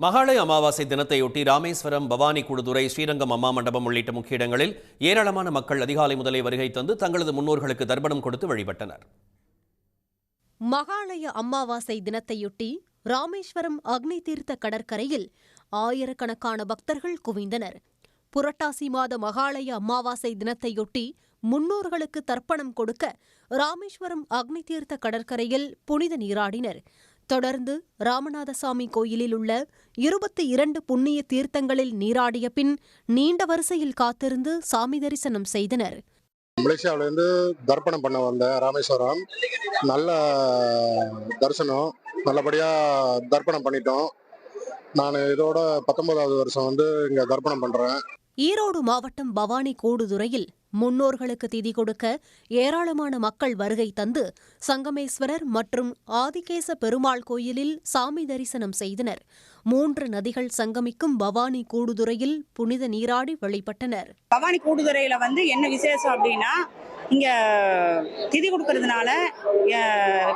மகாலய அமாவாசை தினத்தையொட்டி ராமேஸ்வரம் பவானி கூடுதுறை ஸ்ரீரங்கம் அம்மா மண்டபம் உள்ளிட்ட முக்கிய இடங்களில் ஏராளமான மக்கள் அதிகாலை முதலே வருகை தந்து தங்களது முன்னோர்களுக்கு தர்ப்பணம் கொடுத்து வழிபட்டனர். மகாலய அமாவாசை தினத்தையொட்டி ராமேஸ்வரம் அக்னி தீர்த்த கடற்கரையில் ஆயிரக்கணக்கான பக்தர்கள் குவிந்தனர். புரட்டாசி மாத மகாலய அமாவாசை தினத்தையொட்டி முன்னோர்களுக்கு தர்ப்பணம் கொடுக்க ராமேஸ்வரம் அக்னி தீர்த்த கடற்கரையில் புனித நீராடினர். தொடர்ந்து ராமநாதசாமி கோயிலில் உள்ள இருபத்தி இரண்டு புண்ணிய தீர்த்தங்களில் நீராடிய பின் நீண்ட வரிசையில் காத்திருந்து சாமி தரிசனம் செய்தனர். மலேசியாவிலேருந்து தர்ப்பணம் பண்ண வந்தேன் ராமேஸ்வரம் நல்ல தரிசனம். நல்லபடியாக தர்ப்பணம் பண்ணிட்டோம். நான் இதோட பத்தொன்பதாவது வருஷம் வந்து இங்கே தர்ப்பணம் பண்ணுறேன் ஈரோடு மாவட்டம் பவானி கூடுதுறையில் முன்னோர்களுக்கு திதி கொடுக்க ஏராளமான மக்கள் வருகை தந்து சங்கமேஸ்வரர் மற்றும் ஆதிகேச பெருமாள் கோயிலில் சாமி தரிசனம் செய்தனர். மூன்று நதிகள் சங்கமிக்கும் பவானி கூடுதுறையில் புனித நீராடி வழிபட்டனர். பவானி கூடுதுறையில வந்து என்ன விசேஷம் அப்படின்னா இங்க திதி கொடுக்கறதுனால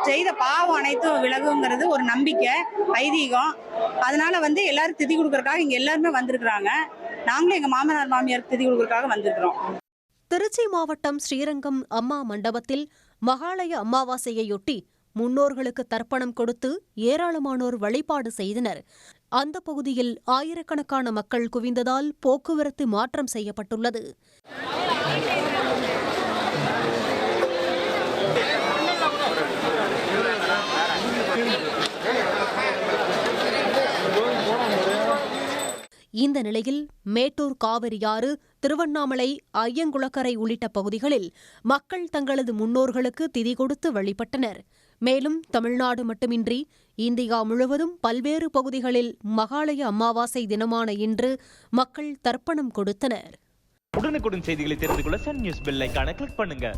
செய்த பாவம் அனைத்தும் விலகுங்கிறது ஒரு நம்பிக்கை ஐதீகம். அதனால வந்து எல்லாரும் திதி கொடுக்கறதுக்காக இங்க எல்லாருமே வந்திருக்கிறாங்க. நாங்களும் எங்க மாமனார் மாமியார் திதி கொடுக்கறதுக்காக வந்திருக்கிறோம். திருச்சி மாவட்டம் ஸ்ரீரங்கம் அம்மா மண்டபத்தில் மகாலய அமாவாசையையொட்டி முன்னோர்களுக்கு தர்ப்பணம் கொடுத்து ஏராளமானோர் வழிபாடு செய்தனர். அந்த பகுதியில் ஆயிரக்கணக்கான மக்கள் குவிந்ததால் போக்குவரத்து மாற்றம் செய்யப்பட்டுள்ளது. இந்த நிலையில் மேட்டூர் காவிரியாறு திருவண்ணாமலை ஐயங்குளக்கரை உள்ளிட்ட பகுதிகளில் மக்கள் தங்களது முன்னோர்களுக்கு திதி கொடுத்து வழிபட்டனர். மேலும் தமிழ்நாடு மட்டுமின்றி இந்தியா முழுவதும் பல்வேறு பகுதிகளில் மகாலய அமாவாசை தினமான இன்று மக்கள் தர்ப்பணம் கொடுத்தனர். உடனுக்குடன் செய்திகளை தெரிந்து கொள்ள சன் நியூஸ் பெல் கிளிக் பண்ணுங்க.